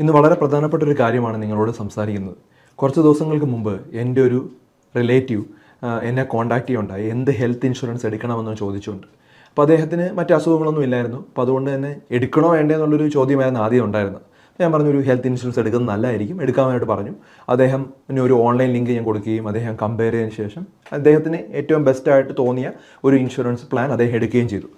ഇന്ന് വളരെ പ്രധാനപ്പെട്ട ഒരു കാര്യമാണ് നിങ്ങളോട് സംസാരിക്കുന്നത്. കുറച്ച് ദിവസങ്ങൾക്ക് മുമ്പ് എന്റെ ഒരു റിലേറ്റീവ് എന്നെ കോൺടാക്ട് ചെയ്യുണ്ടായി. എന്ത് ഹെൽത്ത് ഇൻഷുറൻസ് എടുക്കണമെന്ന് ചോദിച്ചുകൊണ്ട്. അപ്പോൾ അദ്ദേഹത്തിന് മറ്റ് അസുഖങ്ങളൊന്നും ഇല്ലായിരുന്നു. അപ്പോൾ അതുകൊണ്ട് തന്നെ എടുക്കണോ വേണ്ടേ എന്നുള്ളൊരു ചോദ്യമായിരുന്നു ആദ്യം ഉണ്ടായിരുന്നത്. ഞാൻ പറഞ്ഞു ഒരു ഹെൽത്ത് ഇൻഷുറൻസ് എടുക്കുന്നത് നല്ലതായിരിക്കും. എടുക്കാനായിട്ട് പറഞ്ഞു. അദ്ദേഹം പിന്നെ ഒരു ഓൺലൈൻ ലിങ്ക് ഞാൻ കൊടുക്കുകയും അദ്ദേഹം കമ്പയർ ചെയ്തതിന് ശേഷം അദ്ദേഹത്തിന് ഏറ്റവും ബെസ്റ്റായിട്ട് തോന്നിയ ഒരു ഇൻഷുറൻസ് പ്ലാൻ അദ്ദേഹം എടുക്കുകയും ചെയ്തു.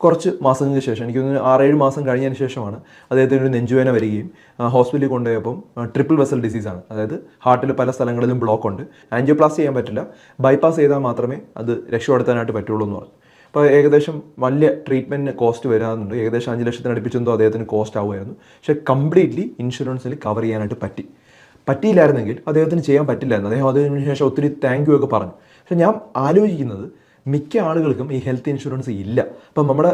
കുറച്ച് മാസങ്ങൾക്ക് ശേഷം എനിക്ക് തോന്നുന്നു ആറേഴ് മാസം കഴിഞ്ഞതിന് ശേഷമാണ് അദ്ദേഹത്തിന് ഒരു നെഞ്ചുവേന വരികയും ഹോസ്പിറ്റലിൽ കൊണ്ടുപോയപ്പം ട്രിപ്പിൾ വെസൽ ഡിസീസാണ് അതായത് ഹാർട്ടിൽ പല സ്ഥലങ്ങളിലും ബ്ലോക്ക് ഉണ്ട്. ആൻജിയോപ്ലാസ്റ്റി ചെയ്യാൻ പറ്റില്ല. ബൈപ്പാസ് ചെയ്താൽ മാത്രമേ അത് രക്ഷപ്പെടുത്താനായിട്ട് പറ്റുള്ളൂ എന്ന് പറഞ്ഞു. അപ്പോൾ ഏകദേശം വലിയ ട്രീറ്റ്മെന്റിന് കോസ്റ്റ് വരാറുണ്ട്. ഏകദേശം അഞ്ച് ലക്ഷത്തിന് അടുപ്പിച്ചെന്തോ അദ്ദേഹത്തിന് കോസ്റ്റ് ആവുമായിരുന്നു. പക്ഷേ കംപ്ലീറ്റ്ലി ഇൻഷുറൻസിൽ കവർ ചെയ്യാനായിട്ട് പറ്റി. പറ്റിയില്ലായിരുന്നെങ്കിൽ അദ്ദേഹത്തിന് ചെയ്യാൻ പറ്റില്ലായിരുന്നു. അദ്ദേഹം അതിനുശേഷം ഒത്തിരി താങ്ക് യു ഒക്കെ പറഞ്ഞു. പക്ഷെ ഞാൻ ആലോചിക്കുന്നത് മിക്ക ആളുകൾക്കും ഈ ഹെൽത്ത് ഇൻഷുറൻസ് ഇല്ല. അപ്പം നമ്മുടെ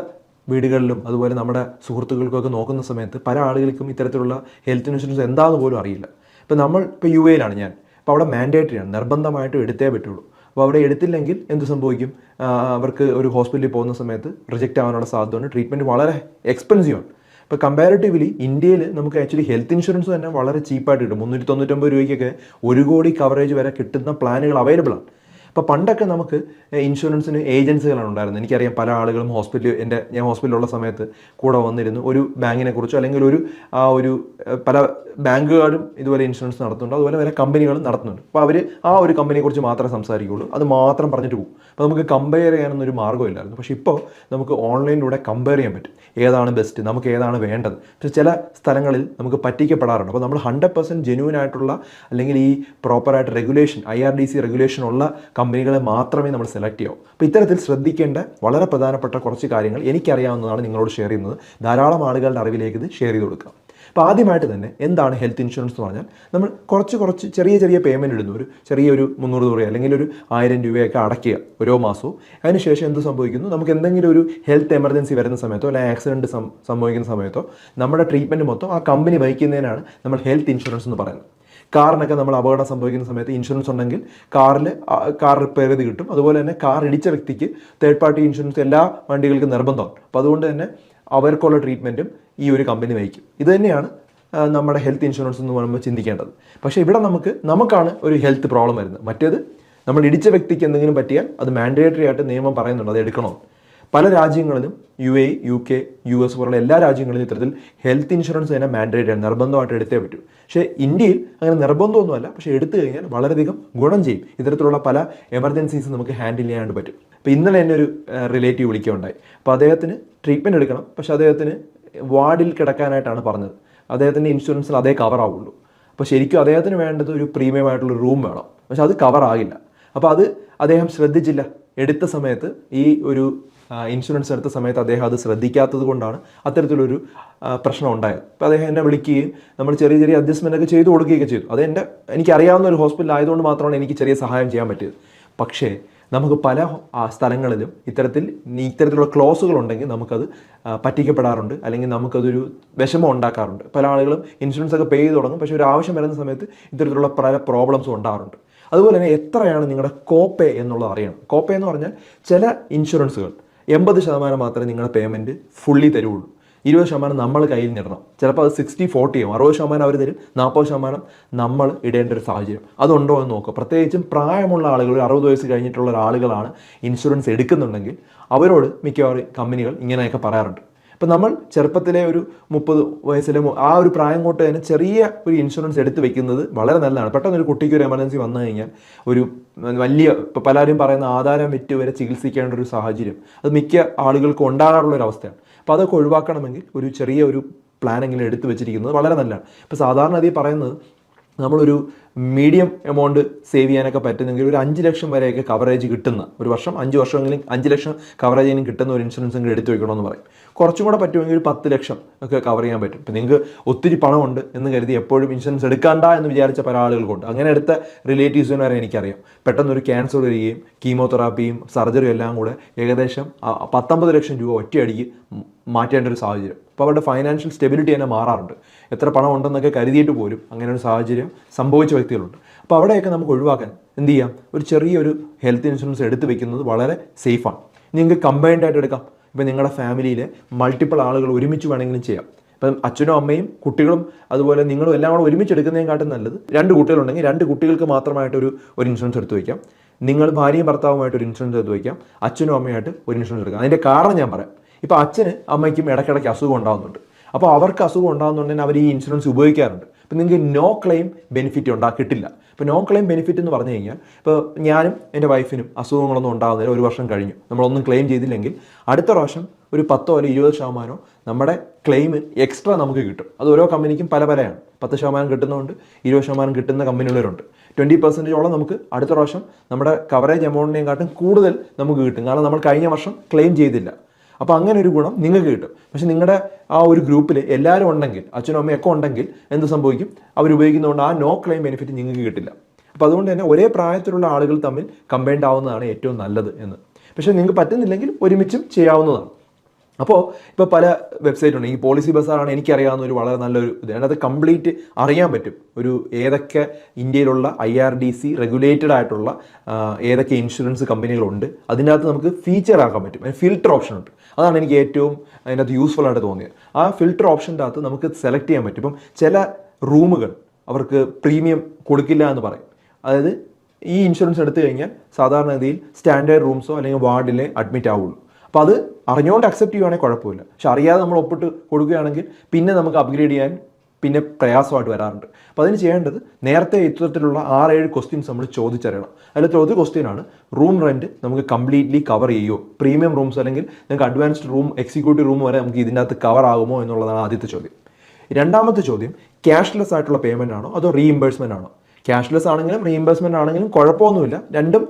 വീടുകളിലും അതുപോലെ നമ്മുടെ സുഹൃത്തുക്കൾക്കൊക്കെ നോക്കുന്ന സമയത്ത് പല ആളുകൾക്കും ഇത്തരത്തിലുള്ള ഹെൽത്ത് ഇൻഷുറൻസ് എന്താണെന്ന് പോലും അറിയില്ല. ഇപ്പം നമ്മൾ ഇപ്പോൾ യു എയിലാണ് ഞാൻ. അപ്പോൾ അവിടെ മാൻഡേറ്ററി ആണ്. നിർബന്ധമായിട്ടും എടുത്തേ പറ്റുള്ളൂ. അപ്പോൾ അവിടെ എടുത്തില്ലെങ്കിൽ എന്ത് സംഭവിക്കും? അവർക്ക് ഒരു ഹോസ്പിറ്റലിൽ പോകുന്ന സമയത്ത് റിജക്റ്റ് ആവാനുള്ള സാധ്യതയുണ്ട്. ട്രീറ്റ്മെന്റ് വളരെ എക്സ്പെൻസീവ് ആണ്. ഇപ്പോൾ കമ്പാരിറ്റീവ്ലി ഇന്ത്യയിൽ നമുക്ക് ആക്ച്വലി ഹെൽത്ത് ഇൻഷുറൻസ് തന്നെ വളരെ ചീപ്പായിട്ട് കിട്ടും. മുന്നൂറ്റി തൊണ്ണൂറ്റൊമ്പത് രൂപയ്ക്കൊക്കെ ഒരു കോടി കവറേജ് വരെ കിട്ടുന്ന പ്ലാനുകൾ അവൈലബിൾ ആണ്. അപ്പോൾ പണ്ടൊക്കെ നമുക്ക് ഇൻഷുറൻസിന് ഏജൻസികളാണ് ഉണ്ടായിരുന്നത്. എനിക്കറിയാം പല ആളുകളും ഹോസ്പിറ്റലിൽ എന്റെ ഞാൻ ഹോസ്പിറ്റലിലുള്ള സമയത്ത് കൂടെ വന്നിരുന്നു. ഒരു ബാങ്കിനെ കുറിച്ചോ അല്ലെങ്കിൽ ഒരു ആ ഒരു പല ബാങ്കുകാരും ഇതുപോലെ ഇൻഷുറൻസ് നടത്തുന്നുണ്ട്. അതുപോലെ പല കമ്പനികളും നടത്തുന്നുണ്ട്. അപ്പോൾ അവർ ആ ഒരു കമ്പനിയെക്കുറിച്ച് മാത്രമേ സംസാരിക്കുകയുള്ളൂ. അത് മാത്രം പറഞ്ഞിട്ട് പോകും. അപ്പോൾ നമുക്ക് കമ്പയർ ചെയ്യാനൊന്നും ഒരു മാർഗമില്ലായിരുന്നു പക്ഷേ ഇപ്പോൾ നമുക്ക് ഓൺലൈനിലൂടെ കമ്പയർ ചെയ്യാൻ പറ്റും. ഏതാണ് ബെസ്റ്റ് നമുക്ക് ഏതാണ് വേണ്ടത്? പക്ഷേ ചില സ്ഥലങ്ങളിൽ നമുക്ക് പറ്റിക്കപ്പെടാറുണ്ട്. അപ്പോൾ നമ്മൾ ഹൺഡ്രഡ് പെർസെന്റ് ജെന്യൂൻ ആയിട്ടുള്ള അല്ലെങ്കിൽ ഈ പ്രോപ്പറായിട്ട് regulation I R D C regulation ഉള്ള കമ്പനികളെ മാത്രമേ നമ്മൾ സെലക്ട് ചെയ്യാവൂ. അപ്പോൾ ഇത്തരത്തിൽ ശ്രദ്ധിക്കേണ്ട വളരെ പ്രധാനപ്പെട്ട കുറച്ച് കാര്യങ്ങൾ എനിക്കറിയാവുന്നതാണ് നിങ്ങളോട് ഷെയർ ചെയ്യുന്നത്. ധാരാളം ആളുകളുടെ അറിവിലേക്ക് ഇത് ഷെയർ ചെയ്ത് കൊടുക്കാം. അപ്പോൾ ആദ്യമായിട്ട് തന്നെ എന്താണ് ഹെൽത്ത് ഇൻഷുറൻസ് എന്ന് പറഞ്ഞാൽ നമ്മൾ കുറച്ച് കുറച്ച് ചെറിയ ചെറിയ പേയ്മെന്റ് ഇടുന്നു ഒരു ചെറിയൊരു മുന്നൂറ് രൂപ അല്ലെങ്കിൽ ഒരു ആയിരം രൂപയൊക്കെ അടയ്ക്കുക ഓരോ മാസവും. അതിനുശേഷം എന്ത് സംഭവിക്കുന്നു? നമുക്ക് എന്തെങ്കിലും ഒരു ഹെൽത്ത് എമർജൻസി വരുന്ന സമയത്തോ അല്ലെങ്കിൽ ആക്സിഡന്റ് സംഭവിക്കുന്ന സമയത്തോ നമ്മുടെ ട്രീറ്റ്മെന്റ് മൊത്തം ആ കമ്പനി വഹിക്കുന്നതിനാണ് നമ്മൾ ഹെൽത്ത് ഇൻഷുറൻസ് എന്ന് പറയുന്നത്. കാറിനൊക്കെ നമ്മൾ അപകടം സംഭവിക്കുന്ന സമയത്ത് ഇൻഷുറൻസ് ഉണ്ടെങ്കിൽ കാറിൽ കാർ റിപ്പയർ ചെയ്ത് കിട്ടും. അതുപോലെ തന്നെ കാർ ഇടിച്ച വ്യക്തിക്ക് തേർഡ് പാർട്ടി ഇൻഷുറൻസ് എല്ലാ വണ്ടികൾക്കും നിർബന്ധമാണ്. അപ്പോൾ അതുകൊണ്ട് തന്നെ അവർക്കുള്ള ട്രീറ്റ്മെന്റും ഈ ഒരു കമ്പനി വഹിക്കും. ഇത് തന്നെയാണ് നമ്മുടെ ഹെൽത്ത് ഇൻഷുറൻസ് എന്ന് പറയുമ്പോൾ ചിന്തിക്കേണ്ടത്. പക്ഷേ ഇവിടെ നമുക്ക് നമുക്കാണ് ഒരു ഹെൽത്ത് പ്രോബ്ലം വരുന്നത്. മറ്റേത് നമ്മൾ ഇടിച്ച വ്യക്തിക്ക് എന്തെങ്കിലും പറ്റിയാൽ അത് മാൻഡേറ്ററി ആയിട്ട് നിയമം പറയുന്നുണ്ട് അത് എടുക്കണോ? പല രാജ്യങ്ങളിലും U A U K U S പോലുള്ള എല്ലാ രാജ്യങ്ങളിലും ഇത്തരത്തിൽ ഹെൽത്ത് ഇൻഷുറൻസ് തന്നെ മാൻഡേറ്റ് ആണ് നിർബന്ധമായിട്ട് എടുത്തേ പറ്റൂ. പക്ഷേ ഇന്ത്യയിൽ അങ്ങനെ നിർബന്ധമൊന്നുമല്ല. പക്ഷേ എടുത്തു കഴിഞ്ഞാൽ വളരെയധികം ഗുണം ചെയ്യും. ഇത്തരത്തിലുള്ള പല എമർജൻസീസ് നമുക്ക് ഹാൻഡിൽ ചെയ്യാനായിട്ട് പറ്റും. അപ്പോൾ ഇന്നലെ എന്നെ ഒരു റിലേറ്റീവ് വിളിക്കുകയുണ്ടായി. അപ്പോൾ അദ്ദേഹത്തിന് ട്രീറ്റ്മെന്റ് എടുക്കണം. പക്ഷേ അദ്ദേഹത്തിന് വാർഡിൽ കിടക്കാനായിട്ടാണ് പറഞ്ഞത്. അദ്ദേഹത്തിന്റെ ഇൻഷുറൻസിൽ അതേ കവറാവുള്ളൂ അപ്പോൾ ശരിക്കും അദ്ദേഹത്തിന് വേണ്ടത് ഒരു പ്രീമിയം ആയിട്ടുള്ള റൂം വേണം. പക്ഷെ അത് കവറാകില്ല അപ്പോൾ അത് അദ്ദേഹം ശ്രദ്ധിച്ചില്ല. എടുത്ത സമയത്ത് ഈ ഒരു ഇൻഷുറൻസ് എടുത്ത സമയത്ത് അദ്ദേഹം അത് ശ്രദ്ധിക്കാത്തത് കൊണ്ടാണ് അത്തരത്തിലൊരു പ്രശ്നം ഉണ്ടായത്. അപ്പോൾ അദ്ദേഹം എന്നെ വിളിക്കുകയും നമ്മൾ ചെറിയ ചെറിയ അഡ്ജസ്റ്റ്മെന്റ് ഒക്കെ ചെയ്ത് കൊടുക്കുകയൊക്കെ ചെയ്തു. അത് എന്റെ എനിക്കറിയാവുന്ന ഒരു ഹോസ്പിറ്റൽ ആയതുകൊണ്ട് മാത്രമാണ് എനിക്ക് ചെറിയ സഹായം ചെയ്യാൻ പറ്റിയത്. പക്ഷേ നമുക്ക് പല സ്ഥലങ്ങളിലും ഇത്തരത്തിൽ ഇത്തരത്തിലുള്ള ക്ലോസുകൾ ഉണ്ടെങ്കിൽ നമുക്കത് പറ്റിക്കപ്പെടാറുണ്ട്. അല്ലെങ്കിൽ നമുക്കതൊരു വിഷമം ഉണ്ടാക്കാറുണ്ട്. പല ആളുകളും ഇൻഷുറൻസ് ഒക്കെ പേ ചെയ്ത് തുടങ്ങും. പക്ഷേ ഒരു ആവശ്യം വരുന്ന സമയത്ത് ഇത്തരത്തിലുള്ള പല പ്രോബ്ലംസും ഉണ്ടാകാറുണ്ട്. അതുപോലെ തന്നെ എത്രയാണ് നിങ്ങളുടെ കോപ്പേ എന്നുള്ളത് അറിയണം. കോപ്പേ എന്ന് പറഞ്ഞാൽ ചില ഇൻഷുറൻസുകൾ എൺപത് ശതമാനം മാത്രമേ നിങ്ങളുടെ പേയ്മെന്റ് ഫുള്ളി തരുള്ളൂ ഇരുപത് ശതമാനം നമ്മൾ കയ്യിൽ നിടണം ചിലപ്പോൾ അത് സിക്സ്റ്റി ഫോർട്ടി ആവും. അറുപത് ശതമാനം അവർ തരും. നാൽപ്പത് ശതമാനം നമ്മൾ ഇടേണ്ട ഒരു സാഹചര്യം. അതുണ്ടോ എന്ന് നോക്കുക. പ്രത്യേകിച്ചും പ്രായമുള്ള ആളുകൾ അറുപത് വയസ്സ് കഴിഞ്ഞിട്ടുള്ള ആളുകളാണ് ഇൻഷുറൻസ് എടുക്കുന്നുണ്ടെങ്കിൽ അവരോട് മിക്കവാറും കമ്പനികൾ ഇങ്ങനെയൊക്കെ പറയാറുണ്ട്. ഇപ്പം നമ്മൾ ചെറുപ്പത്തിലെ ഒരു മുപ്പത് വയസ്സിലെ ആ ഒരു പ്രായം കൊണ്ട് തന്നെ ചെറിയ ഒരു ഇൻഷുറൻസ് എടുത്ത് വെക്കുന്നത് വളരെ നല്ലതാണ്. പെട്ടെന്ന് ഒരു കുട്ടിക്ക് ഒരു എമർജൻസി വന്നു കഴിഞ്ഞാൽ ഒരു വലിയ ഇപ്പോൾ പലരും പറയുന്ന ആധാരം വിറ്റ് വരെ ചികിത്സിക്കേണ്ട ഒരു സാഹചര്യം. അത് മിക്ക ആളുകൾക്കും ഉണ്ടാകാറുള്ള ഒരു അവസ്ഥയാണ്. അപ്പോൾ അതൊക്കെ ഒഴിവാക്കണമെങ്കിൽ ഒരു ചെറിയ ഒരു പ്ലാനെങ്കിലും എടുത്തു വെച്ചിരിക്കുന്നത് വളരെ നല്ലതാണ്. ഇപ്പോൾ സാധാരണ അതീ പറയുന്നത് നമ്മളൊരു മീഡിയം എമൗണ്ട് സേവ് ചെയ്യാനൊക്കെ പറ്റുന്നെങ്കിൽ ഒരു അഞ്ച് ലക്ഷം വരെയൊക്കെ കവറേജ് കിട്ടുന്ന ഒരു വർഷം അഞ്ച് വർഷമെങ്കിലും അഞ്ച് ലക്ഷം കവറേജ് കിട്ടുന്ന ഒരു ഇൻഷുറൻസ് എങ്കിലും എടുത്തു വെക്കണമെന്ന് പറയും. കുറച്ചും കൂടെ പറ്റുമെങ്കിൽ ഒരു പത്ത് ലക്ഷം ഒക്കെ കവർ ചെയ്യാൻ പറ്റും. ഇപ്പം നിങ്ങൾക്ക് ഒത്തിരി പണമുണ്ട് എന്ന് കരുതി എപ്പോഴും ഇൻഷുറൻസ് എടുക്കണ്ട എന്ന് വിചാരിച്ച പല ആളുകൾക്കുണ്ട്. അങ്ങനെ എടുത്ത റിലേറ്റീവ്സിന് വരെ എനിക്കറിയാം. പെട്ടെന്ന് ഒരു ക്യാൻസർ വരികയും കീമോതെറാപ്പിയും സർജറിയും എല്ലാം കൂടെ ഏകദേശം പത്തൊമ്പത് ലക്ഷം രൂപ ഒറ്റയടിക്ക് മാറ്റേണ്ട ഒരു സാഹചര്യം. അപ്പോൾ അവരുടെ ഫൈനാൻഷ്യൽ സ്റ്റെബിലിറ്റി തന്നെ മാറാറുണ്ട്. എത്ര പണം ഉണ്ടെന്നൊക്കെ കരുതിയിട്ട് പോലും അങ്ങനെ ഒരു സാഹചര്യം സംഭവിച്ച വ്യക്തികളുണ്ട്. അപ്പോൾ അവിടെയൊക്കെ നമുക്ക് ഒഴിവാക്കാൻ എന്ത് ചെയ്യാം? ഒരു ചെറിയൊരു ഹെൽത്ത് ഇൻഷുറൻസ് എടുത്ത് വെക്കുന്നത് വളരെ സേഫാണ് നിങ്ങൾക്ക് കമ്പൈൻഡ് ആയിട്ട് എടുക്കാം. ഇപ്പോൾ നിങ്ങളുടെ ഫാമിലിയിൽ മൾട്ടിപ്പിൾ ആളുകൾ ഒരുമിച്ച് വേണമെങ്കിലും ചെയ്യാം. ഇപ്പം അച്ഛനും അമ്മയും കുട്ടികളും അതുപോലെ നിങ്ങളും എല്ലാം കൂടെ ഒരുമിച്ച് എടുക്കുന്നതിനെക്കാട്ടും നല്ലത്. രണ്ട് കുട്ടികളുണ്ടെങ്കിൽ രണ്ട് കുട്ടികൾക്ക് മാത്രമായിട്ട് ഒരു ഒരു ഇൻഷുറൻസ് എടുത്ത് വയ്ക്കാം നിങ്ങൾ ഭാര്യയും ഭർത്താവുമായിട്ട് ഒരു ഇൻഷുറൻസ് എടുത്ത് വയ്ക്കാം അച്ഛനും അമ്മയായിട്ട് ഒരു ഇൻഷുറൻസ് എടുക്കാം. അതിന്റെ കാരണം ഞാൻ പറയാം. ഇപ്പോൾ അച്ഛന് അമ്മയ്ക്കും ഇടയ്ക്കിടയ്ക്ക് അസുഖം ഉണ്ടാകുന്നുണ്ട്. അപ്പോൾ അവർക്ക് അസുഖം ഉണ്ടാകുന്നുണ്ടെങ്കിൽ അവർ ഈ ഇൻഷുറൻസ് ഉപയോഗിക്കാറുണ്ട്. അപ്പം നിങ്ങൾക്ക് നോ ക്ലെയിം ബെനിഫിറ്റ് ഉണ്ടാ. കിട്ടില്ല. ഇപ്പോൾ നോ ക്ലെയിം ബെനിഫിറ്റ് എന്ന് പറഞ്ഞു കഴിഞ്ഞാൽ ഇപ്പോൾ ഞാനും എന്റെ വൈഫിനും അസുഖങ്ങളൊന്നും ഉണ്ടാകുന്നില്ല ഒരു വർഷം കഴിഞ്ഞു. നമ്മളൊന്നും ക്ലെയിം ചെയ്തില്ലെങ്കിൽ അടുത്ത പ്രാവശ്യം ഒരു പത്തോ അല്ലെങ്കിൽ ഇരുപത് ശതമാനമോ നമ്മുടെ ക്ലെയിം എക്സ്ട്രാ നമുക്ക് കിട്ടും. അത് ഓരോ കമ്പനിക്കും പല പലയാണ്. പത്ത് ശതമാനം കിട്ടുന്നതുകൊണ്ട് ഇരുപത് ശതമാനം കിട്ടുന്ന കമ്പനികളിലുണ്ട് ട്വന്റി പെർസെന്റേജോളം നമുക്ക് അടുത്ത പ്രാവശ്യം നമ്മുടെ കവറേജ് എമൗണ്ടിനെക്കാട്ടും കൂടുതൽ നമുക്ക് കിട്ടും. കാരണം നമ്മൾ കഴിഞ്ഞ വർഷം ക്ലെയിം ചെയ്തില്ല. അപ്പോൾ അങ്ങനെ ഒരു ഗുണം നിങ്ങൾക്ക് കിട്ടും. പക്ഷെ നിങ്ങളുടെ ആ ഒരു ഗ്രൂപ്പിൽ എല്ലാവരും ഉണ്ടെങ്കിൽ അച്ഛനും അമ്മയും ഒക്കെ ഉണ്ടെങ്കിൽ എന്ത് സംഭവിക്കും? അവർ ഉപയോഗിക്കുന്നതുകൊണ്ട് ആ നോ ക്ലെയിം ബെനിഫിറ്റ് നിങ്ങൾക്ക് കിട്ടില്ല. അപ്പോൾ അതുകൊണ്ട് തന്നെ ഒരേ പ്രായത്തിലുള്ള ആളുകൾ തമ്മിൽ കമ്പൈൻഡ് ആവുന്നതാണ് ഏറ്റവും നല്ലത് എന്ന്. പക്ഷേ നിങ്ങൾക്ക് പറ്റുന്നില്ലെങ്കിൽ ഒരുമിച്ചും ചെയ്യാവുന്നതാണ്. അപ്പോൾ ഇപ്പോൾ പല വെബ്സൈറ്റ് ഉണ്ട്. ഈ പോളിസി ബസാറാണ് എനിക്കറിയാവുന്ന ഒരു വളരെ നല്ലൊരു ഇതാണ് അത് കംപ്ലീറ്റ് അറിയാൻ പറ്റും. ഒരു ഏതൊക്കെ ഇന്ത്യയിലുള്ള I R D C regulated ആയിട്ടുള്ള ഏതൊക്കെ ഇൻഷുറൻസ് കമ്പനികളുണ്ട് അതിനകത്ത് നമുക്ക് ഫീച്ചർ ആക്കാൻ പറ്റും. ഫിൽറ്റർ ഓപ്ഷൻ ഉണ്ട്. അതാണ് എനിക്ക് ഏറ്റവും അതിനകത്ത് യൂസ്ഫുൾ ആയിട്ട് തോന്നിയത്. ആ ഫിൽറ്റർ ഓപ്ഷന്റെ അകത്ത് നമുക്ക് സെലക്ട് ചെയ്യാൻ പറ്റും. ഇപ്പം ചില റൂമുകൾ അവർക്ക് പ്രീമിയം കൊടുക്കില്ല എന്ന് പറയും. അതായത് ഈ ഇൻഷുറൻസ് എടുത്തു കഴിഞ്ഞാൽ സാധാരണഗതിയിൽ സ്റ്റാൻഡേർഡ് റൂംസോ അല്ലെങ്കിൽ വാർഡിലെ അഡ്മിറ്റ് ആവുള്ളൂ. അപ്പോൾ അത് അറിഞ്ഞുകൊണ്ട് അക്സെപ്റ്റ് ചെയ്യുവാണെങ്കിൽ കുഴപ്പമില്ല. പക്ഷെ അറിയാതെ നമ്മൾ ഒപ്പിട്ട് കൊടുക്കുകയാണെങ്കിൽ പിന്നെ നമുക്ക് അപ്ഗ്രേഡ് ചെയ്യാൻ പിന്നെ പ്രയാസമായിട്ട് വരാറുണ്ട്. അപ്പോൾ അതിന് ചെയ്യേണ്ടത് നേരത്തെ ഇത്തരത്തിലുള്ള ആറേഴ് ക്വസ്റ്റ്യൻസ് നമ്മൾ ചോദിച്ചറിയണം. അതിലത്തെ ഒരു ക്വസ്റ്റ്യനാണ് റൂം റെന്റ് നമുക്ക് കംപ്ലീറ്റ്ലി കവർ ചെയ്യുമോ പ്രീമിയം റൂംസ് അല്ലെങ്കിൽ നിങ്ങൾക്ക് അഡ്വാൻസ്ഡ് റൂം എക്സിക്യൂട്ടീവ് റൂം വരെ നമുക്ക് ഇതിനകത്ത് കവർ ആകുമോ എന്നുള്ളതാണ് ആദ്യത്തെ ചോദ്യം. രണ്ടാമത്തെ ചോദ്യം ക്യാഷ്ലെസ് ആയിട്ടുള്ള പേയ്മെന്റ് ആണോ അതോ റീഇംബേഴ്സ്മെന്റ് ആണോ? ക്യാഷ്ലെസ് ആണെങ്കിലും റീഇംബേഴ്സ്മെന്റ് ആണെങ്കിലും കുഴപ്പമൊന്നുമില്ല. രണ്ടും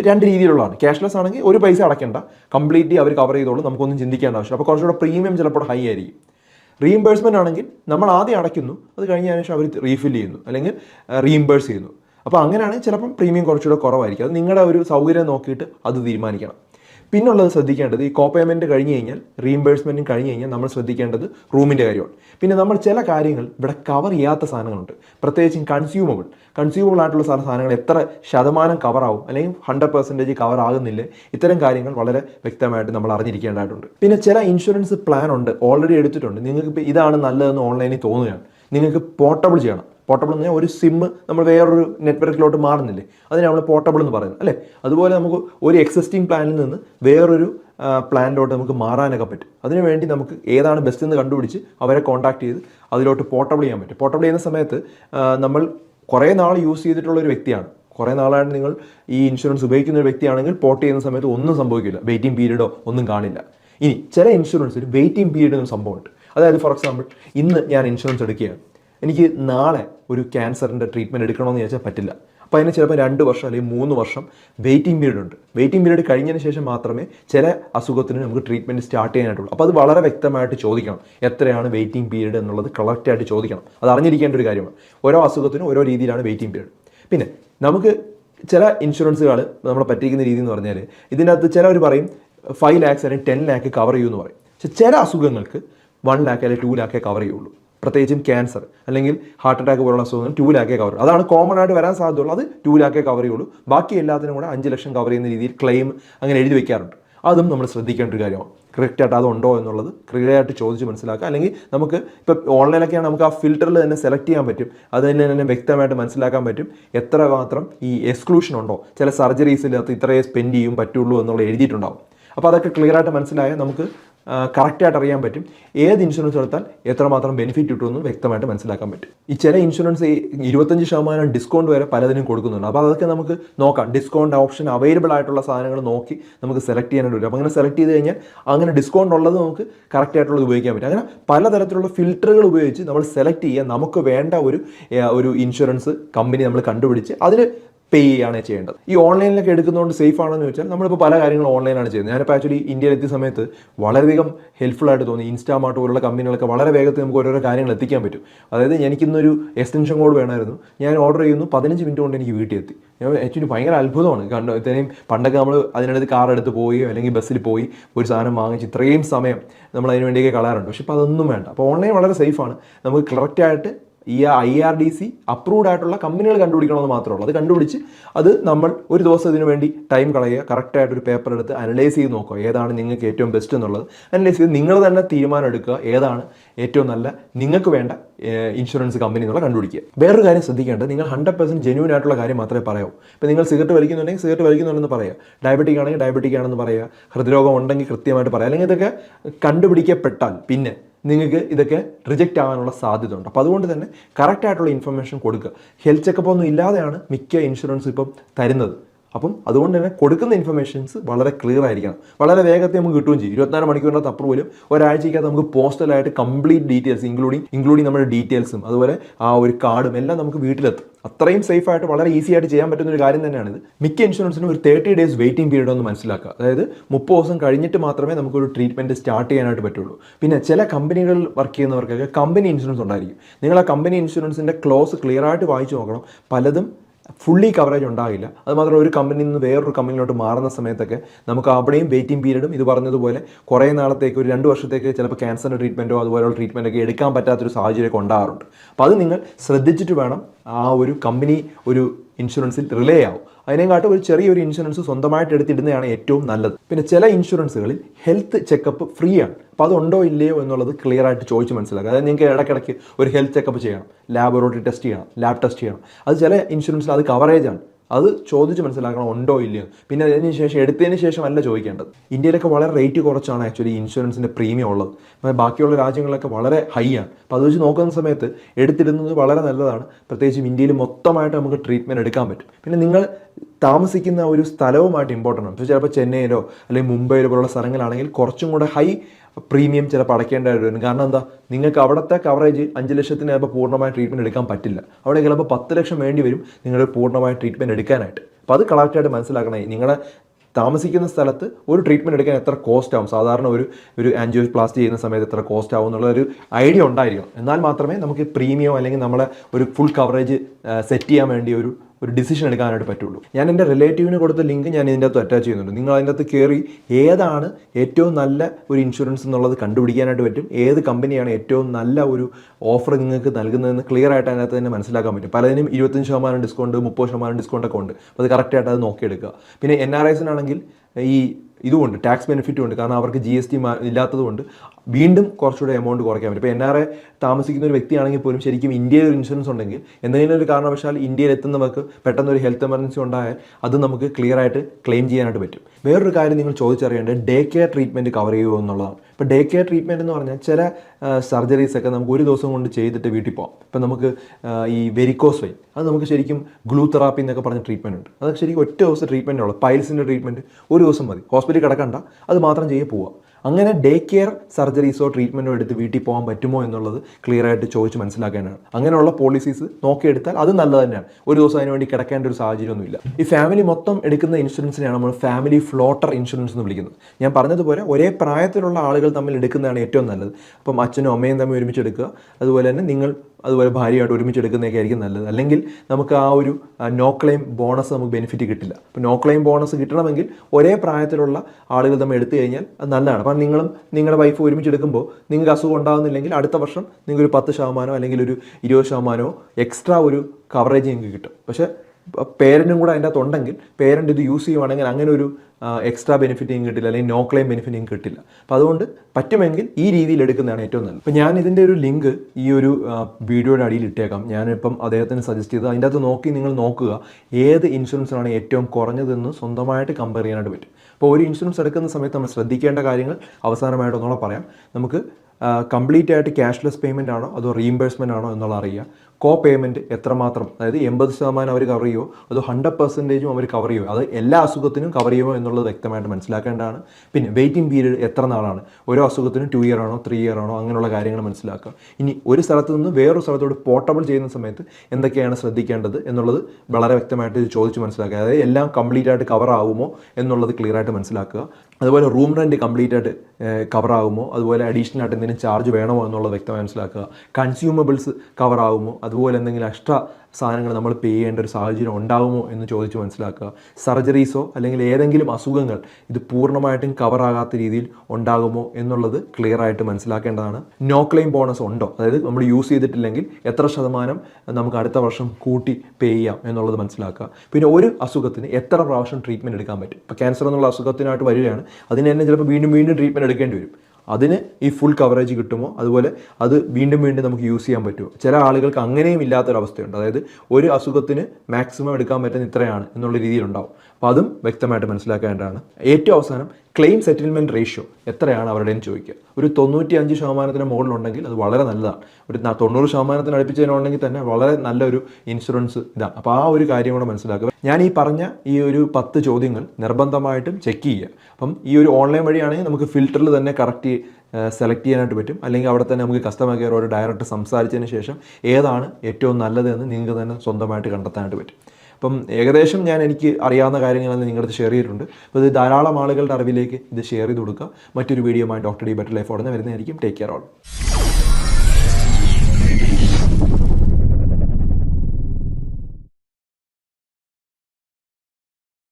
രണ്ട് രീതിയിലുള്ളതാണ്. ക്യാഷ്ലെസ് ആണെങ്കിൽ ഒരു പൈസ അടയ്ക്കേണ്ട. കംപ്ലീറ്റ്ലി അവർ കവർ ചെയ്തോളും. നമുക്കൊന്നും ചിന്തിക്കേണ്ട ആവശ്യം അപ്പോൾ കുറച്ചുകൂടെ പ്രീമിയം ചിലപ്പോൾ ഹൈ ആയിരിക്കും. റീഇംബേഴ്സ്മെന്റ് ആണെങ്കിൽ നമ്മൾ ആദ്യം അടയ്ക്കുന്നു. അത് കഴിഞ്ഞ ശേഷം അവർ റീഫിൽ ചെയ്യുന്നു. അല്ലെങ്കിൽ റീഇംബേഴ്സ് ചെയ്യുന്നു. അപ്പോൾ അങ്ങനെയാണെങ്കിൽ ചിലപ്പം പ്രീമിയം കുറച്ചുകൂടെ കുറവായിരിക്കും. അത് നിങ്ങളുടെ ഒരു സൗകര്യം നോക്കിയിട്ട് അത് തീരുമാനിക്കണം. പിന്നുള്ളത് ശ്രദ്ധിക്കേണ്ടത് ഈ കോപ്പേയ്മെന്റ് കഴിഞ്ഞ് കഴിഞ്ഞാൽ റീഇംബേഴ്സ്മെന്റും കഴിഞ്ഞ് കഴിഞ്ഞാൽ നമ്മൾ ശ്രദ്ധിക്കേണ്ടത് റൂമിന്റെ കാര്യമാണ്. പിന്നെ നമ്മൾ ചില കാര്യങ്ങൾ ഇവിടെ കവർ ചെയ്യാത്ത സാധനങ്ങളുണ്ട്. പ്രത്യേകിച്ചും കൺസ്യൂമബിൾ കൺസ്യൂമബിൾ ആയിട്ടുള്ള സാധന- സാധനങ്ങൾ എത്ര ശതമാനം കവറാവും അല്ലെങ്കിൽ ഹൺഡ്രഡ് പെർസെന്റേജ് കവർ ആകുന്നില്ല? ഇത്തരം കാര്യങ്ങൾ വളരെ വ്യക്തമായിട്ട് നമ്മൾ അറിഞ്ഞിരിക്കേണ്ടതായിട്ടുണ്ട്. പിന്നെ ചില ഇൻഷുറൻസ് പ്ലാൻ ഉണ്ട്. ഓൾറെഡി എടുത്തിട്ടുണ്ട്. നിങ്ങൾക്ക് ഇതാണ് നല്ലതെന്ന് ഓൺലൈനിൽ തോന്നുകയാണ്. നിങ്ങൾക്ക് പോർട്ടബിൾ ചെയ്യണം. പോർട്ടബിൾ എന്ന് പറഞ്ഞാൽ ഒരു സിം നമ്മൾ വേറൊരു നെറ്റ്വർക്കിലോട്ട് മാറുന്നില്ലേ? അതിനെ നമ്മൾ പോർട്ടബിൾ എന്ന് പറയുന്നത് അല്ലേ? അതുപോലെ നമുക്ക് ഒരു എക്സിസ്റ്റിംഗ് പ്ലാനിൽ നിന്ന് വേറൊരു പ്ലാനിലോട്ട് നമുക്ക് മാറാനൊക്കെ പറ്റും. അതിനുവേണ്ടി നമുക്ക് ഏതാണ് ബെസ്റ്റ് എന്ന് കണ്ടുപിടിച്ച് അവരെ കോൺടാക്ട് ചെയ്ത് അതിലോട്ട് പോർട്ടബിൾ ചെയ്യാൻ പറ്റും. പോർട്ടബിൾ ചെയ്യുന്ന സമയത്ത് നമ്മൾ കുറേ നാൾ യൂസ് ചെയ്തിട്ടുള്ള ഒരു വ്യക്തിയാണ്. കുറേ നാളായിട്ട് നിങ്ങൾ ഈ ഇൻഷുറൻസ് ഉപയോഗിക്കുന്ന ഒരു വ്യക്തിയാണെങ്കിൽ പോർട്ട് ചെയ്യുന്ന സമയത്ത് ഒന്നും സംഭവിക്കില്ല. വെയിറ്റിംഗ് പീരീഡോ ഒന്നും കാണില്ല. ഇനി ചില ഇൻഷുറൻസിൽ വെയിറ്റിംഗ് പീരീഡ് എന്ന സംഭവമുണ്ട്. അതായത് ഫോർ എക്സാമ്പിൾ ഇന്ന് ഞാൻ ഇൻഷുറൻസ് എടുക്കുകയാണ്. എനിക്ക് നാളെ ഒരു ക്യാൻസറിന്റെ ട്രീറ്റ്മെന്റ് എടുക്കണമെന്ന് ചോദിച്ചാൽ പറ്റില്ല. അപ്പോൾ അതിന് ചിലപ്പോൾ രണ്ട് വർഷം അല്ലെങ്കിൽ മൂന്ന് വർഷം വെയിറ്റിംഗ് പീരീഡ് ഉണ്ട്. വെയിറ്റിംഗ് പീരീഡ് കഴിഞ്ഞതിന് ശേഷം മാത്രമേ ചില അസുഖത്തിന് നമുക്ക് ട്രീറ്റ്മെന്റ് സ്റ്റാർട്ട് ചെയ്യാനായിട്ടുള്ളൂ. അപ്പോൾ അത് വളരെ വ്യക്തമായിട്ട് ചോദിക്കണം. എത്രയാണ് വെയിറ്റിംഗ് പീരീഡ് എന്നുള്ളത് കളക്റ്റായിട്ട് ചോദിക്കണം. അത് അറിഞ്ഞിരിക്കേണ്ട ഒരു കാര്യമാണ്. ഓരോ അസുഖത്തിനും ഓരോ രീതിയിലാണ് വെയിറ്റിംഗ് പീരീഡ് പിന്നെ നമുക്ക് ചില ഇൻഷുറൻസുകൾ നമ്മളെ പറ്റിക്കുന്ന രീതി എന്ന് പറഞ്ഞാൽ ഇതിനകത്ത് ചിലവർ പറയും ഫൈവ് ലാക്സ് അല്ലെങ്കിൽ ടെൻ ലാക്ക് കവർ ചെയ്യുമെന്ന് പറയും. പക്ഷെ ചില അസുഖങ്ങൾക്ക് വൺ ലാക്ക് അല്ലെങ്കിൽ ടു ലാക്കേ കവർ ചെയ്യുള്ളൂ. പ്രത്യേകിച്ചും ക്യാൻസർ അല്ലെങ്കിൽ ഹാർട്ട് അറ്റാക്ക് പോലുള്ള അസുഖങ്ങൾ ടു ലാക്കേ കവർ അതാണ് കോമൺ ആയിട്ട് വരാൻ സാധ്യതയുള്ളൂ അത് ടു ലാക്കേ കവർ ചെയ്യുള്ളൂ. ബാക്കി എല്ലാത്തിനും കൂടെ അഞ്ച് ലക്ഷം കവർ ചെയ്യുന്ന രീതിയിൽ ക്ലെയിം അങ്ങനെ എഴുതി വെക്കാറുണ്ട്. അതും നമ്മൾ ശ്രദ്ധിക്കേണ്ട ഒരു കാര്യമാണ്. കറക്റ്റായിട്ട് അതുണ്ടോ എന്നുള്ളത് ക്ലിയറായിട്ട് ചോദിച്ച് മനസ്സിലാക്കുക. അല്ലെങ്കിൽ നമുക്ക് ഇപ്പോൾ ഓൺലൈനൊക്കെയാണ് നമുക്ക് ആ ഫിൽറ്ററിൽ തന്നെ സെലക്ട് ചെയ്യാൻ പറ്റും. അത് തന്നെ തന്നെ വ്യക്തമായിട്ട് മനസ്സിലാക്കാൻ പറ്റും. എത്ര മാത്രം ഈ എക്സ്ക്ലൂഷൻ ഉണ്ടോ? ചില സർജറീസിൽ അത് ഇത്രയേ സ്പെൻഡ് ചെയ്യും പറ്റുള്ളൂ എന്നുള്ളത് എഴുതിയിട്ടുണ്ടാവും. അപ്പോൾ അതൊക്കെ ക്ലിയറായിട്ട് മനസ്സിലായാൽ നമുക്ക് കറക്റ്റായിട്ട് അറിയാൻ പറ്റും. ഏത് ഇൻഷുറൻസ് എടുത്താൽ എത്രമാത്രം ബെനിഫിറ്റ് കിട്ടുമെന്ന് വ്യക്തമായിട്ട് മനസ്സിലാക്കാൻ പറ്റും. ഈ ചില ഇൻഷുറൻസ് ഈ ഇരുപത്തഞ്ച് ശതമാനം ഡിസ്കൗണ്ട് വരെ പലതിനും കൊടുക്കുന്നുണ്ട്. അപ്പോൾ അതൊക്കെ നമുക്ക് നോക്കാം. ഡിസ്കൗണ്ട് ഓപ്ഷൻ അവൈലബിൾ ആയിട്ടുള്ള സാധനങ്ങൾ നോക്കി നമുക്ക് സെലക്ട് ചെയ്യാനായിട്ട് വരും അങ്ങനെ സെലക്ട് ചെയ്ത് കഴിഞ്ഞാൽ അങ്ങനെ ഡിസ്കൗണ്ട് ഉള്ളത് നമുക്ക് കറക്റ്റ് ആയിട്ടുള്ളത് ഉപയോഗിക്കാൻ പറ്റും. അങ്ങനെ പലതരത്തിലുള്ള ഫിൽറ്ററുകൾ ഉപയോഗിച്ച് നമ്മൾ സെലക്ട് ചെയ്യുക നമുക്ക് വേണ്ട ഒരു ഒരു ഇൻഷുറൻസ് കമ്പനി നമ്മൾ കണ്ടുപിടിച്ച് അതിന് പേ ചെയ്യുകയാണ് ചെയ്യേണ്ടത്. ഈ ഓൺലൈനിലൊക്കെ എടുക്കുന്നതുകൊണ്ട് സേഫ് ആണെന്ന് ചോദിച്ചാൽ നമ്മളിപ്പോൾ പല കാര്യങ്ങളും ഓൺലൈനാണ് ചെയ്യുന്നത്. ഞാനിപ്പോൾ ആക്ച്വലി ഇന്ത്യയിൽ എത്തിയ സമയത്ത് വളരെയധികം ഹെൽപ്ഫുൾ ആയിട്ട് തോന്നി. ഇൻസ്റ്റാമാർട്ട് പോലുള്ള കമ്പനികളൊക്കെ വളരെ വേഗത്തിൽ നമുക്ക് ഓരോരോ കാര്യങ്ങൾ എത്തിക്കാൻ പറ്റും. അതായത് എനിക്കിന്നൊരു എക്സ്റ്റൻഷൻ കോഡ് വേണമായിരുന്നു. ഞാൻ ഓർഡർ ചെയ്യുന്നു. പതിനഞ്ച് മിനിറ്റ് കൊണ്ട് എനിക്ക് വീട്ടിൽ എത്തി. ഞാൻ ആക്ച്വലി ഭയങ്കര അത്ഭുതമാണ്. കണ്ടു? ഇത്രയും പണ്ടൊക്കെ നമ്മൾ അതിനടുത്ത് കാർ എടുത്ത് പോയി അല്ലെങ്കിൽ ബസ്സിൽ പോയി ഒരു സാധനം വാങ്ങിച്ച് ഇത്രയും സമയം നമ്മൾ അതിന് വേണ്ടിയൊക്കെ കളയാറുണ്ട്. പക്ഷേ ഇപ്പോൾ അതൊന്നും വേണ്ട. അപ്പോൾ ഓൺലൈൻ വളരെ സേഫാണ് നമുക്ക് കറക്റ്റായിട്ട് ഈ I R D C approved ആയിട്ടുള്ള കമ്പനികൾ കണ്ടുപിടിക്കണമെന്ന് മാത്രമേ ഉള്ളൂ. അത് കണ്ടുപിടിച്ച് അത് നമ്മൾ ഒരു ദിവസം ഇതിനു വേണ്ടി ടൈം കളയുക കറക്റ്റായിട്ട് ഒരു പേപ്പർ എടുത്ത് അനലൈസ് ചെയ്ത് നോക്കുക. ഏതാണ് നിങ്ങൾക്ക് ഏറ്റവും ബെസ്റ്റ് എന്നുള്ളത്. അനലൈസ് ചെയ്ത് നിങ്ങൾ തന്നെ തീരുമാനം എടുക്കുക ഏതാണ് ഏറ്റവും നല്ല നിങ്ങൾക്ക് വേണ്ട ഇൻഷുറൻസ് കമ്പനി എന്നുള്ള കണ്ടുപിടിക്കുക. വേറൊരു കാര്യം ശ്രദ്ധിക്കേണ്ടത് നിങ്ങൾ ഹൺഡ്രഡ് പെർസെന്റ് ജെന്യൂൻ ആയിട്ടുള്ള കാര്യം മാത്രമേ പറയാവൂ ഇപ്പോൾ നിങ്ങൾ സിഗരറ്റ് വലിക്കുന്നുണ്ടെങ്കിൽ സിഗരറ്റ് വലിക്കുന്നുണ്ടെന്ന് പറയുക. ഡയബറ്റിക് ആണെങ്കിൽ ഡയബറ്റിക് ആണെന്ന് പറയുക. ഹൃദ്രോഗം ഉണ്ടെങ്കിൽ കൃത്യമായിട്ട് പറയുക. അല്ലെങ്കിൽ ഇതൊക്കെ കണ്ടുപിടിക്കപ്പെട്ടാൽ പിന്നെ നിങ്ങൾക്ക് ഇതൊക്കെ റിജക്റ്റ് ആവാനുള്ള സാധ്യത ഉണ്ട് അപ്പോൾ അതുകൊണ്ട് തന്നെ കറക്റ്റായിട്ടുള്ള ഇൻഫർമേഷൻ കൊടുക്കുക. ഹെൽത്ത് ചെക്കപ്പ് ഒന്നും ഇല്ലാതെയാണ് മിക്ക ഇൻഷുറൻസ് ഇപ്പം തരുന്നത്. അപ്പം അതുകൊണ്ട് തന്നെ കൊടുക്കുന്ന ഇൻഫർമേഷൻസ് വളരെ ക്ലിയർ ആയിരിക്കണം. വളരെ വേഗത്തിൽ നമുക്ക് കിട്ടുകയും ചെയ്യും. ഇരുപത്തിനാല് മണിക്കൂറിനകത്ത് പോലും ഒരാഴ്ചയ്ക്കകത്ത് നമുക്ക് പോസ്റ്റലായിട്ട് കംപ്ലീറ്റ് ഡീറ്റെയിൽസ് ഇൻക്ലൂഡിങ് ഇൻക്ലൂഡിങ് നമ്മുടെ ഡീറ്റെയിൽസും അതുപോലെ ആ ഒരു കാർഡും എല്ലാം നമുക്ക് വീട്ടിലെത്തും. അത്രയും സേഫ് ആയിട്ട് വളരെ ഈസി ആയിട്ട് ചെയ്യാൻ പറ്റുന്ന ഒരു കാര്യം തന്നെയാണിത്. മിക്ക ഇൻഷുറൻസിനും ഒരു തേർട്ടി ഡേയ്സ് വെയിറ്റിംഗ് പീരീഡ് ഒന്ന് മനസ്സിലാക്കുക. അതായത് മുപ്പത് ദിവസം കഴിഞ്ഞിട്ട് മാത്രമേ നമുക്കൊരു ട്രീറ്റ്മെന്റ് സ്റ്റാർട്ട് ചെയ്യാനായിട്ട് പറ്റുള്ളൂ. പിന്നെ ചില കമ്പനികളിൽ വർക്ക് ചെയ്യുന്നവർക്കൊക്കെ കമ്പനി ഇൻഷുറൻസ് ഉണ്ടായിരിക്കും. നിങ്ങൾ ആ കമ്പനി ഇൻഷുറൻസിന്റെ ക്ലോസ് ക്ലിയർ ആയിട്ട് വായിച്ചു നോക്കണം. പലതും ഫുള്ളി കവറേജ് ഉണ്ടാകില്ല. അതുമാത്രമല്ല ഒരു കമ്പനിയിൽ നിന്ന് വേറൊരു കമ്പനിയിലോട്ട് മാറുന്ന സമയത്തൊക്കെ നമുക്ക് അവിടെയും വെയിറ്റിംഗ് പീരീഡും ഇത് പറഞ്ഞതുപോലെ കുറേ നാളത്തേക്ക് ഒരു രണ്ട് വർഷത്തേക്ക് ചിലപ്പോൾ ക്യാൻസറിന്റെ ട്രീറ്റ്മെന്റോ അതുപോലെയുള്ള ട്രീറ്റ്മെന്റൊക്കെ എടുക്കാൻ പറ്റാത്തൊരു സാഹചര്യമൊക്കെ ഉണ്ടാകാറുണ്ട്. അപ്പോൾ അത് നിങ്ങൾ ശ്രദ്ധിച്ചിട്ട് വേണം ആ ഒരു കമ്പനി ഒരു ഇൻഷുറൻസിൽ റിലേ ആവും. അതിനെക്കാട്ടും ഒരു ചെറിയൊരു ഇൻഷുറൻസ് സ്വന്തമായിട്ട് എടുത്തിടുന്നതാണ് ഏറ്റവും നല്ലത്. പിന്നെ ചില ഇൻഷുറൻസുകളിൽ ഹെൽത്ത് ചെക്കപ്പ് ഫ്രീ ആണ് അപ്പോൾ അതുണ്ടോ ഇല്ലയോ എന്നുള്ളത് ക്ലിയർ ആയിട്ട് ചോദിച്ച് മനസ്സിലാക്കുക. അതായത് നിങ്ങൾക്ക് ഇടയ്ക്കിടയ്ക്ക് ഒരു ഹെൽത്ത് ചെക്കപ്പ് ചെയ്യണം. ലാബോറട്ടറി ടെസ്റ്റ് ചെയ്യണം. ലാബ് ടെസ്റ്റ് ചെയ്യണം. അത് ചില ഇൻഷുറൻസിൽ അത് കവറേജ് ആണ്. അത് ചോദിച്ച് മനസ്സിലാക്കണം ഉണ്ടോ ഇല്ലയോ. പിന്നെ അതിന് ശേഷം എടുത്തതിന് ശേഷം അല്ല ചോദിക്കേണ്ടത്. ഇന്ത്യയിലൊക്കെ വളരെ റേറ്റ് കുറച്ചാണ് ആക്ച്വലി ഇൻഷുറൻസിന്റെ പ്രീമിയം ഉള്ളത്. ബാക്കിയുള്ള രാജ്യങ്ങളിലൊക്കെ വളരെ ഹൈ ആണ്. അപ്പോൾ അത് വെച്ച് നോക്കുന്ന സമയത്ത് എടുത്തിരുന്നത് വളരെ നല്ലതാണ്. പ്രത്യേകിച്ചും ഇന്ത്യയിൽ മൊത്തമായിട്ട് നമുക്ക് ട്രീറ്റ്മെന്റ് എടുക്കാൻ പറ്റും. പിന്നെ നിങ്ങൾ താമസിക്കുന്ന ഒരു സ്ഥലവുമായിട്ട് ഇമ്പോർട്ടന്റ് ആണ്. ചിലപ്പോൾ ചെന്നൈയിലോ അല്ലെങ്കിൽ മുംബൈയിലോ പോലുള്ള സ്ഥലങ്ങളാണെങ്കിൽ കുറച്ചും കൂടെ ഹൈ പ്രീമിയം ചിലപ്പോൾ അടയ്ക്കേണ്ടതായിട്ട് വരും. കാരണം എന്താ? നിങ്ങൾക്ക് അവിടുത്തെ കവറേജ് അഞ്ച് ലക്ഷത്തിന് ചിലപ്പോൾ പൂർണമായ ട്രീറ്റ്മെന്റ് എടുക്കാൻ പറ്റില്ല. അവിടെ ചിലപ്പോൾ പത്ത് ലക്ഷം വേണ്ടി വരും നിങ്ങളുടെ പൂർണമായ ട്രീറ്റ്മെന്റ് എടുക്കാനായിട്ട്. അപ്പോൾ അത് കളക്റ്റായിട്ട് മനസ്സിലാക്കണേ. നിങ്ങളുടെ താമസിക്കുന്ന സ്ഥലത്ത് ഒരു ട്രീറ്റ്മെന്റ് എടുക്കാൻ എത്ര കോസ്റ്റ് ആവും? സാധാരണ ഒരു ഒരു ആൻജിയോ പ്ലാസ്റ്റി ചെയ്യുന്ന സമയത്ത് എത്ര കോസ്റ്റ് ആവും എന്നുള്ള ഒരു ഐഡിയ ഉണ്ടായിരിക്കണം. എന്നാൽ മാത്രമേ നമുക്ക് പ്രീമിയം അല്ലെങ്കിൽ നമ്മളെ ഒരു ഫുൾ കവറേജ് സെറ്റ് ചെയ്യാൻ വേണ്ടി ഒരു ഒരു ഡിസിഷൻ എടുക്കാനായിട്ട് പറ്റുള്ളൂ. ഞാൻ എന്റെ റിലേറ്റീവിന് കൊടുത്ത ലിങ്ക് ഞാൻ ഇതിന്റെ അകത്ത് അറ്റാച്ച് ചെയ്യുന്നുണ്ട്. നിങ്ങൾ അതിന്റെ അകത്ത് കയറി ഏതാണ് ഏറ്റവും നല്ല ഒരു ഇൻഷുറൻസ് എന്നുള്ളത് കണ്ടുപിടിക്കാനായിട്ട് പറ്റും. ഏത് കമ്പനിയാണ് ഏറ്റവും നല്ല ഒരു ഓഫർ നിങ്ങൾക്ക് നൽകുന്നതെന്ന് ക്ലിയർ ആയിട്ട് അതിനകത്ത് തന്നെ മനസ്സിലാക്കാൻ പറ്റും. പലതിനും ഇരുപത്തഞ്ച് ശതമാനം ഡിസ്കൗണ്ട് മുപ്പത് ശതമാനം ഡിസ്കൗണ്ട് ഒക്കെ ഉണ്ട്. അപ്പോൾ അത് കറക്റ്റായിട്ട് അത് നോക്കിയെടുക്കുക. പിന്നെ എൻ ആർ ഐസിനാണെങ്കിൽ ഈ ഇതുമുണ്ട് ടാക്സ് ബെനിഫിറ്റും ഉണ്ട്. കാരണം അവർക്ക് ജി എസ് ടി ഇല്ലാത്തതുകൊണ്ട് വീണ്ടും കുറച്ചുകൂടെ എമൗണ്ട് കുറയ്ക്കാൻ പറ്റും. ഇപ്പോൾ എൻ ആർ എ താമസിക്കുന്ന ഒരു വ്യക്തിയാണെങ്കിൽ പോലും ശരിക്കും ഇന്ത്യയിൽ ഒരു ഇൻഷുറൻസ് ഉണ്ടെങ്കിൽ എന്തെങ്കിലും ഒരു കാരണവശാൽ ഇന്ത്യയിൽ എത്തുന്നവർക്ക് പെട്ടെന്ന് ഒരു ഹെൽത്ത് എമർജൻസി ഉണ്ടായാൽ അത് നമുക്ക് ക്ലിയർ ആയിട്ട് ക്ലെയിം ചെയ്യാനായിട്ട് പറ്റും. വേറൊരു കാര്യം നിങ്ങൾ ചോദിച്ചറിയേണ്ടത് ഡേ കെയർ ട്രീറ്റ്മെന്റ് കവർ ചെയ്യുമോ എന്നുള്ളതാണ്. ഇപ്പോൾ ഡേ കെയർ ട്രീറ്റ്മെന്റ് എന്ന് പറഞ്ഞാൽ ചില സർജറീസ് ഒക്കെ നമുക്ക് ഒരു ദിവസം കൊണ്ട് ചെയ്തിട്ട് വീട്ടിൽ പോകാം ഇപ്പം നമുക്ക് ഈ വെരിക്കോസ് വെയിൻ അത് നമുക്ക് ശരിക്കും ഗ്ലൂ തെറാപ്പി എന്നൊക്കെ പറഞ്ഞ ട്രീറ്റ്മെന്റ് ഉണ്ട്. അതൊക്കെ ശരിക്കും ഒറ്റ ദിവസം ട്രീറ്റ്മെന്റ് ഉള്ളൂ. പൈൽസിന്റെ ട്രീറ്റ്മെന്റ് ഒരു ദിവസം മതി. ഹോസ്പിറ്റലിൽ കിടക്കണ്ട. അത് മാത്രം ചെയ്യേ പോവാം. അങ്ങനെ ഡേ കെയർ സർജറീസോ ട്രീറ്റ്മെന്റോ എടുത്ത് വീട്ടിൽ പോകാൻ പറ്റുമോ എന്നുള്ളത് ക്ലിയർ ആയിട്ട് ചോദിച്ച് മനസ്സിലാക്കാനാണ്. അങ്ങനെയുള്ള പോളിസീസ് നോക്കിയെടുത്താൽ അത് നല്ലത് തന്നെയാണ്. ഒരു ദിവസം അതിന് വേണ്ടി കിടക്കേണ്ട ഒരു സാഹചര്യമൊന്നുമില്ല. ഈ ഫാമിലി മൊത്തം എടുക്കുന്ന ഇൻഷുറൻസിനെയാണ് നമ്മൾ ഫാമിലി ഫ്ലോട്ടർ ഇൻഷുറൻസ് എന്ന് വിളിക്കുന്നത്. ഞാൻ പറഞ്ഞതുപോലെ ഒരേ പ്രായത്തിലുള്ള ആളുകൾ തമ്മിൽ എടുക്കുന്നതാണ് ഏറ്റവും നല്ലത്. അപ്പം അച്ഛനും അമ്മയും തമ്മിൽ ഒരുമിച്ച് എടുക്കുക. അതുപോലെ തന്നെ നിങ്ങൾ അതുപോലെ ഭാര്യയായിട്ട് ഒരുമിച്ച് എടുക്കുന്നതൊക്കെ ആയിരിക്കും നല്ലത്. അല്ലെങ്കിൽ നമുക്ക് ആ ഒരു നോ ക്ലെയിം ബോണസ് നമുക്ക് ബെനിഫിറ്റ് കിട്ടില്ല. അപ്പോൾ നോ ക്ലെയിം ബോണസ് കിട്ടണമെങ്കിൽ ഒരേ പ്രായത്തിലുള്ള ആളുകൾ തമ്മിൽ എടുത്തു കഴിഞ്ഞാൽ അത് നല്ലതാണ്. അപ്പം നിങ്ങളും നിങ്ങളുടെ വൈഫ് ഒരുമിച്ച് എടുക്കുമ്പോൾ നിങ്ങൾക്ക് അസുഖം ഉണ്ടാകുന്നില്ലെങ്കിൽ അടുത്ത വർഷം നിങ്ങൾക്ക് ഒരു പത്ത് ശതമാനമോ അല്ലെങ്കിൽ ഒരു ഇരുപത് ശതമാനമോ എക്സ്ട്രാ ഒരു കവറേജ് നിങ്ങൾക്ക് കിട്ടും. പക്ഷേ പേരന്റും കൂടെ അതിന്റെ അകത്തുണ്ടെങ്കിൽ പേരന്റ് ഇത് യൂസ് ചെയ്യുവാണെങ്കിൽ അങ്ങനെ ഒരു എക്സ്ട്രാ ബെനിഫിറ്റ് കിട്ടില്ല അല്ലെങ്കിൽ നോ ക്ലെയിം ബെനിഫിറ്റ് കിട്ടില്ല. അപ്പോൾ അതുകൊണ്ട് പറ്റുമെങ്കിൽ ഈ രീതിയിൽ എടുക്കുന്നതാണ് ഏറ്റവും നല്ലത്. അപ്പോൾ ഞാൻ ഇതിന്റെ ഒരു ലിങ്ക് ഈ ഒരു വീഡിയോയുടെ അടിയിൽ ഇട്ടേക്കാം. ഞാനിപ്പം അദ്ദേഹത്തിന് സജസ്റ്റ് ചെയ്ത് അതിന്റെ അകത്ത് നോക്കി നിങ്ങൾ നോക്കുക ഏത് ഇൻഷുറൻസാണ് ഏറ്റവും കുറഞ്ഞതെന്ന് സ്വന്തമായിട്ട് കമ്പയർ ചെയ്യാനായിട്ട് പറ്റും. അപ്പോൾ ഒരു ഇൻഷുറൻസ് എടുക്കുന്ന സമയത്ത് നമ്മൾ ശ്രദ്ധിക്കേണ്ട കാര്യങ്ങൾ അവസാനമായിട്ട് ഒന്നുകൂടെ പറയാം. നമുക്ക് കംപ്ലീറ്റ് ആയിട്ട് ക്യാഷ്ലെസ് പേയ്മെന്റ് ആണോ അതോ റീഇംബേഴ്സ്മെന്റ് ആണോ എന്നുള്ള അറിയുക. കോ പേയ്മെന്റ് എത്രമാത്രം അതായത് എൺപത് ശതമാനം അവർ കവർ ചെയ്യുമോ അതോ ഹൺഡ്രഡ് പെർസെന്റേജും അവർ കവർ ചെയ്യുമോ അത് എല്ലാ അസുഖത്തിനും കവർ ചെയ്യുമോ എന്നുള്ളത് വ്യക്തമായിട്ട് മനസ്സിലാക്കേണ്ടതാണ്. പിന്നെ വെയിറ്റിംഗ് പീരീഡ് എത്ര നാളാണ്? ഓരോ അസുഖത്തിനും ടു ഇയർ ആണോ ത്രീ ഇയർ ആണോ അങ്ങനെയുള്ള കാര്യങ്ങൾ മനസ്സിലാക്കുക. ഇനി ഒരു സ്ഥലത്ത് നിന്ന് വേറൊരു സ്ഥലത്തോട് പോർട്ടബിൾ ചെയ്യുന്ന സമയത്ത് എന്തൊക്കെയാണ് ശ്രദ്ധിക്കേണ്ടത് എന്നുള്ളത് വളരെ വ്യക്തമായിട്ട് ചോദിച്ച് മനസ്സിലാക്കുക. അതായത് എല്ലാം കംപ്ലീറ്റ് ആയിട്ട് കവർ ആകുമോ എന്നുള്ളത് ക്ലിയർ ആയിട്ട് മനസ്സിലാക്കുക. അതുപോലെ റൂം റെന്റ് കംപ്ലീറ്റ് ആയിട്ട് കവർ ആകുമോ അതുപോലെ അഡീഷണൽ ആയിട്ട് എന്തെങ്കിലും ചാർജ് വേണമോ എന്നുള്ളത് വ്യക്തമായി മനസ്സിലാക്കുക. കൺസ്യൂമബിൾസ് കവറാകുമോ അതുപോലെ എന്തെങ്കിലും എക്സ്ട്രാ സാധനങ്ങൾ നമ്മൾ പേ ചെയ്യേണ്ട ഒരു സാഹചര്യം ഉണ്ടാകുമോ എന്ന് ചോദിച്ച് മനസ്സിലാക്കുക. സർജറീസോ അല്ലെങ്കിൽ ഏതെങ്കിലും അസുഖങ്ങൾ ഇത് പൂർണമായിട്ടും കവറാകാത്ത രീതിയിൽ ഉണ്ടാകുമോ എന്നുള്ളത് ക്ലിയർ ആയിട്ട് മനസ്സിലാക്കേണ്ടതാണ്. നോ ക്ലെയിം ബോണസ് ഉണ്ടോ? അതായത് നമ്മൾ യൂസ് ചെയ്തിട്ടില്ലെങ്കിൽ എത്ര ശതമാനം നമുക്ക് അടുത്ത വർഷം കൂട്ടി പേ ചെയ്യാം എന്നുള്ളത് മനസ്സിലാക്കുക. പിന്നെ ഒരു അസുഖത്തിന് എത്ര പ്രാവശ്യം ട്രീറ്റ്മെന്റ് എടുക്കാൻ പറ്റും? ഇപ്പോൾ ക്യാൻസർ എന്നുള്ള അസുഖത്തിനായിട്ട് വരികയാണ്. അതിന് തന്നെ ചിലപ്പോൾ വീണ്ടും വീണ്ടും ട്രീറ്റ്മെന്റ് എടുക്കേണ്ടി വരും. അതിന് ഈ ഫുൾ കവറേജ് കിട്ടുമോ? അതുപോലെ അത് വീണ്ടും വീണ്ടും നമുക്ക് യൂസ് ചെയ്യാൻ പറ്റുമോ? ചില ആളുകൾക്ക് അങ്ങനെയും ഇല്ലാത്തൊരവസ്ഥയുണ്ട്. അതായത് ഒരു അസുഖത്തിന് മാക്സിമം എടുക്കാൻ പറ്റുന്ന ഇത്രയാണ് എന്നുള്ള രീതിയിലുണ്ടാവും. അപ്പോൾ അതും വ്യക്തമായിട്ട് മനസ്സിലാക്കേണ്ടതാണ്. ഏറ്റവും അവസാനം ക്ലെയിം സെറ്റിൽമെന്റ് റേഷ്യോ എത്രയാണ് അവരുടെയും ചോദിക്കുക. ഒരു തൊണ്ണൂറ്റി അഞ്ച് ശതമാനത്തിന് മുകളിലുണ്ടെങ്കിൽ അത് വളരെ നല്ലതാണ്. ഒരു തൊണ്ണൂറ് ശതമാനത്തിന് അടുപ്പിച്ചതിനുണ്ടെങ്കിൽ തന്നെ വളരെ നല്ലൊരു ഇൻഷുറൻസ് ഇതാണ് അപ്പോൾ ആ ഒരു കാര്യം കൂടെ മനസ്സിലാക്കുക. ഞാൻ ഈ പറഞ്ഞ ഈ ഒരു പത്ത് ചോദ്യങ്ങൾ നിർബന്ധമായിട്ടും ചെക്ക് ചെയ്യുക. അപ്പം ഈ ഒരു ഓൺലൈൻ വഴിയാണെങ്കിൽ നമുക്ക് ഫിൽറ്ററിൽ തന്നെ കറക്റ്റ് സെലക്ട് ചെയ്യാനായിട്ട് പറ്റും. അല്ലെങ്കിൽ അവിടെ തന്നെ നമുക്ക് കസ്റ്റമർ കെയറോട് ഡയറക്റ്റ് സംസാരിച്ചതിന് ശേഷം ഏതാണ് ഏറ്റവും നല്ലതെന്ന് നിങ്ങൾക്ക് തന്നെ സ്വന്തമായിട്ട് കണ്ടെത്താനായിട്ട് പറ്റും. അപ്പം ഏകദേശം ഞാൻ എനിക്ക് അറിയാവുന്ന കാര്യങ്ങളെന്ന് നിങ്ങളുടെ ഷെയർ ചെയ്തിട്ടുണ്ട്. അപ്പോൾ ഇത് ധാരാളം ആളുകളുടെ അറിവിലേക്ക് ഇത് ഷെയർ ചെയ്ത് കൊടുക്കുക മറ്റൊരു video doctor D better life ഉടനെ വരുന്നതായിരിക്കും. Take care all